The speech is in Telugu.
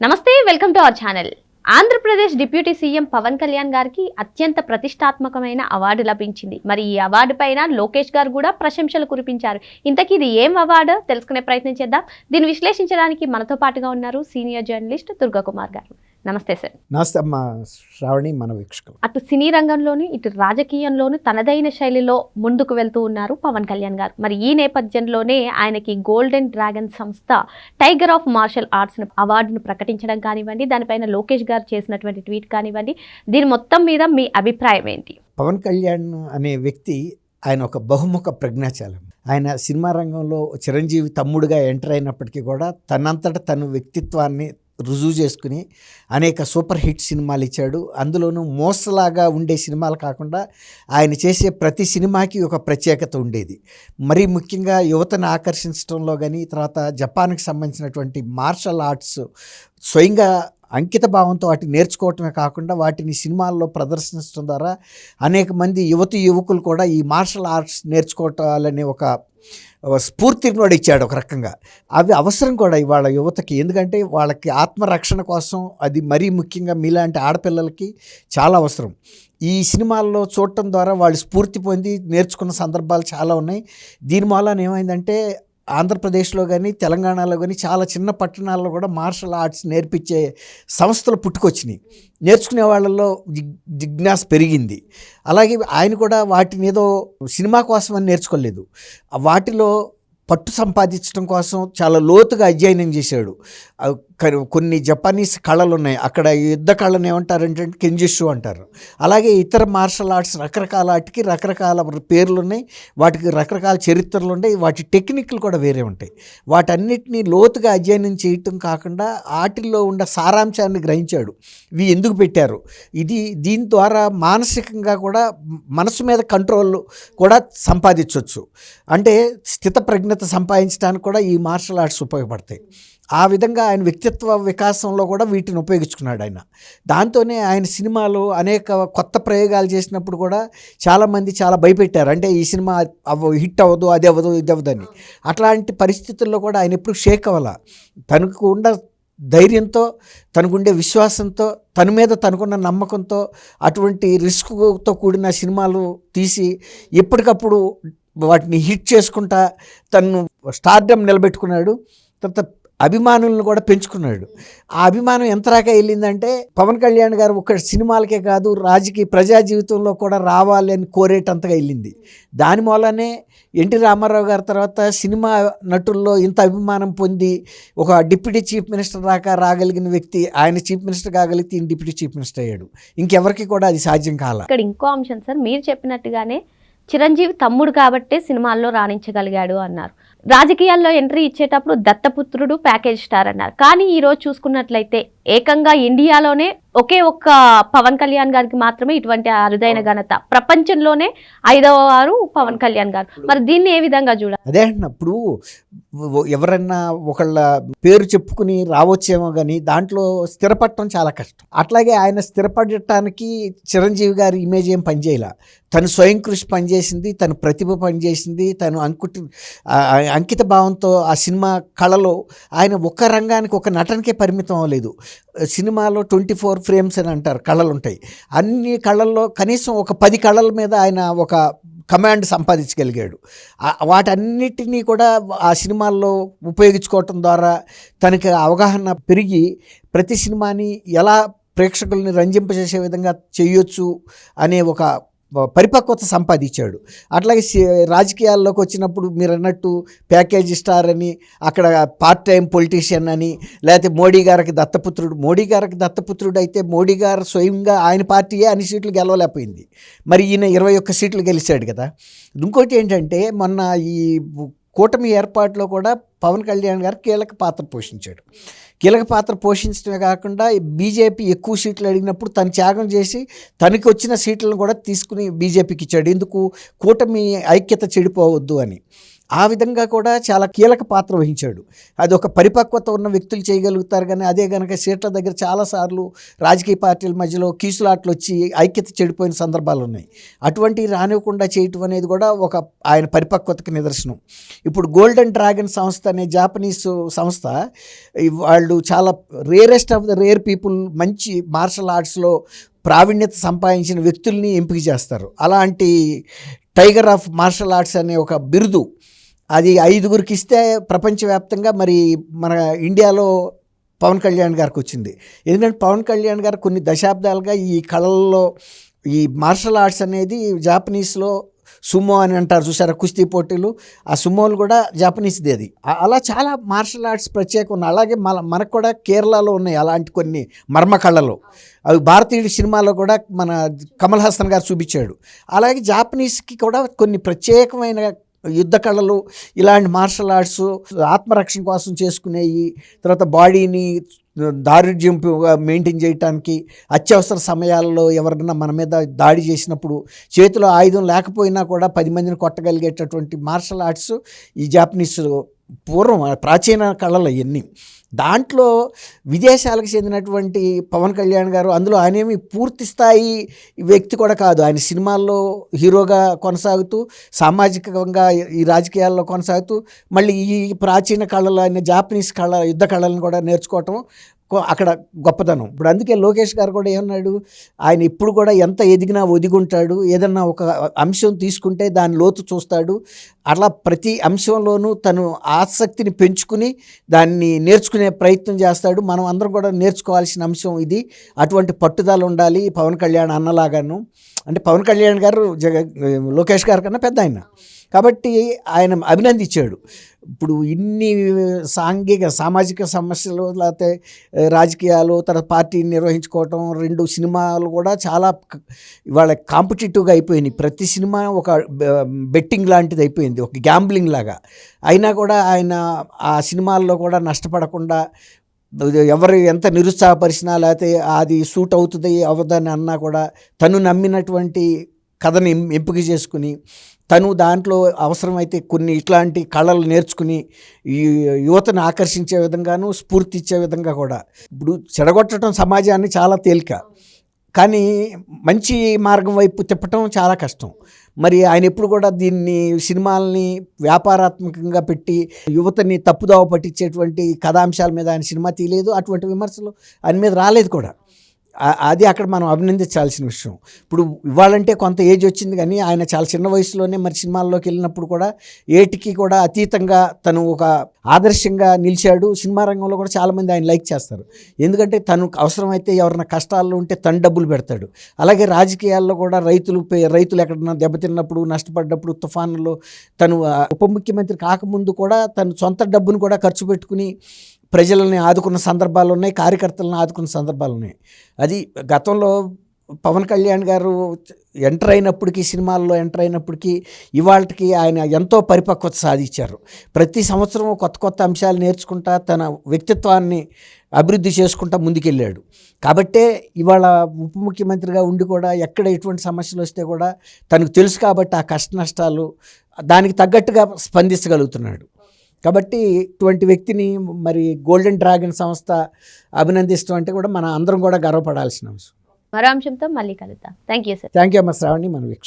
నమస్తే welcome to our channel. Andhra Pradesh deputy CM Pawan Kalyan గారికి అత్యంత ప్రతిష్టాత్మకమైన అవార్డు లభించింది. మరి ఈ అవార్డు పైన లోకేష్ గారు కూడా ప్రశంసలు కురిపించారు. ఇంతకీ ఇది ఏం అవార్డు? తెలుసుకునే ప్రయత్నం చేద్దాం. దీన్ని విశ్లేషించడానికి మనతో పాటుగా ఉన్నారు సీనియర్ జర్నలిస్ట్ దుర్గా కుమార్ గారు. నమస్తే సార్. నమస్తే అమ్మ శ్రావణి మన వీక్షకులు. అటు సినీ రంగంలోని ఇటు రాజకీయంలోను తనదైన శైలిలో ముందుకు వెళ్తూ ఉన్నారు పవన్ కళ్యాణ్ గారు. మరి ఈ నేపథ్యంలోనే ఆయనకి గోల్డెన్ డ్రాగన్ సంస్థ టైగర్ ఆఫ్ మార్షల్ ఆర్ట్స్ అవార్డును ప్రకటించడం కానివ్వండి దానిపైన లోకేష్ గారు చేసినటువంటి ట్వీట్ కానివ్వండి దీని మొత్తం మీద మీ అభిప్రాయం ఏంటి? పవన్ కళ్యాణ్ అనే వ్యక్తి ఆయన ఒక బహుముఖ ప్రజ్ఞాచాలం ఆయన సినిమా రంగంలో చిరంజీవి తమ్ముడుగా ఎంటర్ అయినప్పటికీ కూడా తనంతట తన వ్యక్తిత్వాన్ని రుజువు చేసుకుని అనేక సూపర్ హిట్ సినిమాలు ఇచ్చాడు. అందులోనూ మోసలాగా ఉండే సినిమాలు కాకుండా ఆయన చేసే ప్రతి సినిమాకి ఒక ప్రత్యేకత ఉండేది. మరీ ముఖ్యంగా యువతను ఆకర్షించడంలో కానీ తర్వాత జపాన్కి సంబంధించినటువంటి మార్షల్ ఆర్ట్స్ స్వయంగా అంకిత భావంతో వాటిని నేర్చుకోవటమే కాకుండా వాటిని సినిమాల్లో ప్రదర్శించడం ద్వారా అనేక మంది యువతి యువకులు కూడా ఈ మార్షల్ ఆర్ట్స్ నేర్చుకోవాలనే ఒక స్ఫూర్తిని కూడా ఇచ్చాడు ఒక రకంగా. అవి అవసరం కూడా ఇవాళ యువతకి. ఎందుకంటే వాళ్ళకి ఆత్మరక్షణ కోసం అది మరీ ముఖ్యంగా మీలాంటి ఆడపిల్లలకి చాలా అవసరం. ఈ సినిమాల్లో చూడటం ద్వారా వాళ్ళు స్ఫూర్తి పొంది నేర్చుకున్న సందర్భాలు చాలా ఉన్నాయి. దీని మూలాన ఏమైందంటే ఆంధ్రప్రదేశ్లో కానీ తెలంగాణలో కానీ చాలా చిన్న పట్టణాల్లో కూడా మార్షల్ ఆర్ట్స్ నేర్పించే సంస్థలు పుట్టుకొచ్చినాయి. నేర్చుకునే వాళ్ళల్లో జిగ్ జిజ్ఞాస పెరిగింది. అలాగే ఆయన కూడా వాటిని ఏదో సినిమా కోసం అని నేర్చుకోలేదు. వాటిలో పట్టు సంపాదించడం కోసం చాలా లోతుగా అధ్యయనం చేశాడు. కొన్ని జపానీస్ కళలు ఉన్నాయి అక్కడ యుద్ధ కళను ఏమంటారంటే కెంజిషు అంటారు. అలాగే ఇతర మార్షల్ ఆర్ట్స్ రకరకాల వాటికి రకరకాల పేర్లు ఉన్నాయి వాటికి రకరకాల చరిత్రలు ఉన్నాయి వాటి టెక్నిక్లు కూడా వేరే ఉంటాయి. వాటన్నిటిని లోతుగా అధ్యయనం చేయటం కాకుండా వాటిల్లో ఉన్న సారాంశాన్ని గ్రహించాడు. ఇవి ఎందుకు పెట్టారు? ఇది దీని ద్వారా మానసికంగా కూడా మనసు మీద కంట్రోల్ కూడా సంపాదించవచ్చు అంటే స్థితప్రజ్ఞత సంపాదించడానికి కూడా ఈ మార్షల్ ఆర్ట్స్ ఉపయోగపడతాయి. ఆ విధంగా ఆయన వ్యక్తిత్వ వికాసంలో కూడా వీటిని ఉపయోగించుకున్నాడు ఆయన. దాంతోనే ఆయన సినిమాలు అనేక కొత్త ప్రయోగాలు చేసినప్పుడు కూడా చాలామంది చాలా భయపెట్టారు. అంటే ఈ సినిమా అవ్వ హిట్ అవ్వదు అది అవ్వదు ఇది అవ్వదని అట్లాంటి పరిస్థితుల్లో కూడా ఆయన ఎప్పుడు షేక్ అవ్వాల. తనకు ఉన్న ధైర్యంతో తనకుండే విశ్వాసంతో తన మీద తనకున్న నమ్మకంతో అటువంటి రిస్క్తో కూడిన సినిమాలు తీసి ఎప్పటికప్పుడు వాటిని హిట్ చేసుకుంటా తను స్టార్డమ్ నిలబెట్టుకున్నాడు. తర్వాత అభిమానులను కూడా పెంచుకున్నాడు. ఆ అభిమానం ఎంతరాకా వెళ్ళిందంటే పవన్ కళ్యాణ్ గారు ఒక సినిమాలకే కాదు రాజకీయ ప్రజా జీవితంలో కూడా రావాలి అని కోరేటంతగా వెళ్ళింది. దాని మూలనే ఎన్టీ రామారావు గారి తర్వాత సినిమా నటుల్లో ఇంత అభిమానం పొంది ఒక డిప్యూటీ చీఫ్ మినిస్టర్ దాకా రాగలిగిన వ్యక్తి ఆయన చీఫ్ మినిస్టర్ కాగలిగితే ఈయన డిప్యూటీ చీఫ్ మినిస్టర్ అయ్యాడు. ఇంకెవరికి కూడా అది సాధ్యం కాల. ఇక్కడ ఇంకో అంశం సార్ మీరు చెప్పినట్టుగానే చిరంజీవి తమ్ముడు కాబట్టే సినిమాల్లో రాణించగలిగాడు అన్నారు. రాజకీయాల్లో ఎంట్రీ ఇచ్చేటప్పుడు దత్తపుత్రుడు ప్యాకేజ్ స్టార్ అన్నారు. కానీ ఈరోజు చూసుకున్నట్లయితే ఏకంగా ఇండియాలోనే ఒకే ఒక్క పవన్ కళ్యాణ్ గారికి మాత్రమే ఇటువంటి అరుదైన ఘనత. ప్రపంచంలోనే ఐదవ వారు పవన్ కళ్యాణ్ గారు. మరి దీన్ని ఏ విధంగా చూడాలి? అదే అంటున్నప్పుడు ఎవరన్నా ఒకళ్ళ పేరు చెప్పుకుని రావచ్చేమో కానీ దాంట్లో స్థిరపడటం చాలా కష్టం. అట్లాగే ఆయన స్థిరపడటానికి చిరంజీవి గారి ఇమేజ్ ఏం పనిచేయాల. తను స్వయం కృషి పనిచేసింది తన ప్రతిభ పనిచేసింది తను అంకుటి అంకిత భావంతో ఆ సినిమా కళలో ఆయన ఒక్క రంగానికి ఒక నటనకే పరిమితం అవ్వలేదు. సినిమాలో ట్వంటీ ఫోర్ ఫ్రేమ్స్ అని అంటారు కళలు ఉంటాయి అన్ని కళల్లో కనీసం ఒక పది కళల మీద ఆయన ఒక కమాండ్ సంపాదించగలిగాడు. వాటన్నిటినీ కూడా ఆ సినిమాల్లో ఉపయోగించుకోవటం ద్వారా తనకి అవగాహన పెరిగి ప్రతి సినిమాని ఎలా ప్రేక్షకుల్ని రంజింపజేసే విధంగా చేయొచ్చు అనే ఒక పరిపక్వత సంపాదించాడు. అట్లాగే రాజకీయాల్లోకి వచ్చినప్పుడు మీరు అన్నట్టు ప్యాకేజ్ స్టార్ అని అక్కడ పార్ట్ టైం పొలిటీషియన్ అని లేకపోతే మోడీ గారికి దత్తపుత్రుడు మోడీ గారికి దత్తపుత్రుడు అయితే మోడీ గారు స్వయంగా ఆయన పార్టీయే అన్ని సీట్లు గెలవలేకపోయింది. మరి ఈయన ఇరవై ఒక్క సీట్లు గెలిచాడు కదా. ఇంకోటి ఏంటంటే మొన్న ఈ కూటమి ఏర్పాటులో కూడా పవన్ కళ్యాణ్ గారు కీలక పాత్ర పోషించాడు. కీలక పాత్ర పోషించడమే కాకుండా బీజేపీ ఎక్కువ సీట్లు అడిగినప్పుడు తను త్యాగం చేసి తనకి వచ్చిన సీట్లను కూడా తీసుకుని బీజేపీకి ఇచ్చాడు. ఎందుకు? కూటమి ఐక్యత చెడిపోవద్దు అని. ఆ విధంగా కూడా చాలా కీలక పాత్ర వహించాడు. అది ఒక పరిపక్వత ఉన్న వ్యక్తులు చేయగలుగుతారు కానీ అదే కనుక సీట్ల దగ్గర చాలాసార్లు రాజకీయ పార్టీల మధ్యలో కీసులాట్లు వచ్చి ఐక్యత చెడిపోయిన సందర్భాలు ఉన్నాయి. అటువంటి రానివ్వకుండా చేయటం అనేది కూడా ఒక ఆయన పరిపక్వతకు నిదర్శనం. ఇప్పుడు గోల్డెన్ డ్రాగన్ సంస్థ అనే జాపనీస్ సంస్థ వాళ్ళు చాలా rarest of the rare people మంచి మార్షల్ ఆర్ట్స్లో ప్రావీణ్యత సంపాదించిన వ్యక్తుల్ని ఎంపిక చేస్తారు. అలాంటి టైగర్ ఆఫ్ మార్షల్ ఆర్ట్స్ అనే ఒక బిరుదు అది ఐదుగురికి ఇస్తే ప్రపంచవ్యాప్తంగా మరి మన ఇండియాలో పవన్ కళ్యాణ్ గారికి వచ్చింది. ఎందుకంటే పవన్ కళ్యాణ్ గారు కొన్ని దశాబ్దాలుగా ఈ కళల్లో ఈ మార్షల్ ఆర్ట్స్ అనేది జాపనీస్లో సుమో అని అంటారు చూసారా కుస్తీ పోటీలు. ఆ సుమోలు కూడా జాపనీస్ది అది. అలా చాలా మార్షల్ ఆర్ట్స్ ప్రత్యేకం ఉన్నాయి. అలాగే మన మనకు కూడా కేరళలో ఉన్నాయి అలాంటి కొన్ని మర్మ కళలు అవి భారతీయుడి సినిమాలో కూడా మన కమల్ హాసన్ గారు చూపించాడు. అలాగే జాపనీస్కి కూడా కొన్ని ప్రత్యేకమైన యుద్ధ కళలు ఇలాంటి మార్షల్ ఆర్ట్స్ ఆత్మరక్షణ కోసం చేసుకునేవి తర్వాత బాడీని దారుఢ్యంగా మెయింటైన్ చేయటానికి అత్యవసర సమయాల్లో ఎవరైనా మన మీద దాడి చేసినప్పుడు చేతిలో ఆయుధం లేకపోయినా కూడా పది మందిని కొట్టగలిగేటటువంటి మార్షల్ ఆర్ట్స్ ఈ జాపనీస్ పూర్వం ప్రాచీన కళలు ఇవన్నీ దాంట్లో విదేశాలకు చెందినటువంటి పవన్ కళ్యాణ్ గారు అందులో ఆయనేమి పూర్తి స్థాయి వ్యక్తి కూడా కాదు. ఆయన సినిమాల్లో హీరోగా కొనసాగుతూ సామాజికంగా ఈ రాజకీయాల్లో కొనసాగుతూ మళ్ళీ ఈ ప్రాచీన కళలు ఆయన జాపనీస్ కళ యుద్ధ కళలను కూడా నేర్చుకోవటం అక్కడ గొప్పతనం. ఇప్పుడు అందుకే లోకేష్ గారు కూడా ఏమన్నాడు ఆయన ఇప్పుడు కూడా ఎంత ఎదిగినా ఒదిగుంటాడు ఏదన్నా ఒక అంశం తీసుకుంటే దాని లోతు చూస్తాడు. అట్లా ప్రతి అంశంలోనూ తను ఆసక్తిని పెంచుకుని దాన్ని నేర్చుకుని ప్రయత్నం చేస్తాడు. మనం అందరం కూడా నేర్చుకోవాల్సిన అంశం ఇది. అటువంటి పట్టుదల ఉండాలి పవన్ కళ్యాణ్ అన్నలాగాను. అంటే పవన్ కళ్యాణ్ గారు జగ లోకేష్ గారి కన్నా పెద్ద ఆయన కాబట్టి ఆయన అభినందించాడు. ఇప్పుడు ఇన్ని సాంఘిక సామాజిక సమస్యలు లేకపోతే రాజకీయాలు తర్వాత పార్టీని నిర్వహించుకోవటం రెండు సినిమాలు కూడా చాలా ఇవాళ కాంపిటేటివ్గా అయిపోయినాయి. ప్రతి సినిమా ఒక బెట్టింగ్ లాంటిది అయిపోయింది. ఒక గ్యాంబ్లింగ్ లాగా. అయినా కూడా ఆయన ఆ సినిమాల్లో కూడా నష్టపడకుండా ఎవరు ఎంత నిరుత్సాహపరిచినా లేకపోతే అది సూట్ అవుతుంది అవ్వదని అన్నా కూడా తను నమ్మినటువంటి కథని ఎంపిక చేసుకుని తను దాంట్లో అవసరమైతే కొన్ని ఇట్లాంటి కళలు నేర్చుకుని ఈ యువతను ఆకర్షించే విధంగాను స్ఫూర్తి ఇచ్చే విధంగా కూడా. ఇప్పుడు చెడగొట్టడం సమాజాన్ని చాలా తేలిక. కానీ మంచి మార్గం వైపు తిప్పటం చాలా కష్టం. మరి ఆయన ఎప్పుడు కూడా దీన్ని సినిమాల్ని వ్యాపారాత్మకంగా పెట్టి యువతని తప్పుదోవ పట్టించేటువంటి కథాంశాల మీద ఆయన సినిమా తీయలేదు అటువంటి విమర్శలు ఆయన మీద రాలేదు కూడా. అది అక్కడ మనం అభినందించాల్సిన విషయం. ఇప్పుడు ఇవ్వాలంటే కొంత ఏజ్ వచ్చింది కానీ ఆయన చాలా చిన్న వయసులోనే మరి సినిమాల్లోకి వెళ్ళినప్పుడు కూడా ఏటికి కూడా అతీతంగా తను ఒక ఆదర్శంగా నిలిచాడు. సినిమా రంగంలో కూడా చాలామంది ఆయన లైక్ చేస్తారు. ఎందుకంటే తను అవసరమైతే ఎవరైనా కష్టాల్లో ఉంటే తను డబ్బులు పెడతాడు. అలాగే రాజకీయాల్లో కూడా రైతులు పే- రైతులు ఎక్కడన్నా దెబ్బతిన్నప్పుడు నష్టపడ్డప్పుడు తుఫానులో తను ఉప ముఖ్యమంత్రి కాకముందు కూడా తను సొంత డబ్బును కూడా ఖర్చు పెట్టుకుని ప్రజలని ఆదుకున్న సందర్భాలు ఉన్నాయి కార్యకర్తలను ఆదుకున్న సందర్భాలు ఉన్నాయి. అది గతంలో పవన్ కళ్యాణ్ గారు ఎంటర్ అయినప్పటికీ సినిమాల్లో ఎంటర్ అయినప్పటికీ ఇవాళకి ఆయన ఎంతో పరిపక్వత సాధించారు. ప్రతి సంవత్సరం కొత్త కొత్త అంశాలు నేర్చుకుంటా తన వ్యక్తిత్వాన్ని అభివృద్ధి చేసుకుంటా ముందుకెళ్ళాడు. కాబట్టే ఇవాళ ఉప ముఖ్యమంత్రిగా ఉండి కూడా ఎక్కడ ఎటువంటి సమస్యలు వస్తే కూడా తనకు తెలుసు కాబట్టి ఆ కష్ట నష్టాలు దానికి తగ్గట్టుగా స్పందించగలుగుతున్నాడు. కాబట్టి ఇటువంటి వ్యక్తిని మరి గోల్డెన్ డ్రాగన్ సంస్థ అభినందిస్తాం అంటే కూడా మన అందరం కూడా గర్వపడాల్సిన అంశం మరో అంశంతో మళ్ళీ కలుద్దాం. Thank you sir thank you అమ్మ. శ్రావణి మన వీక్షకులు.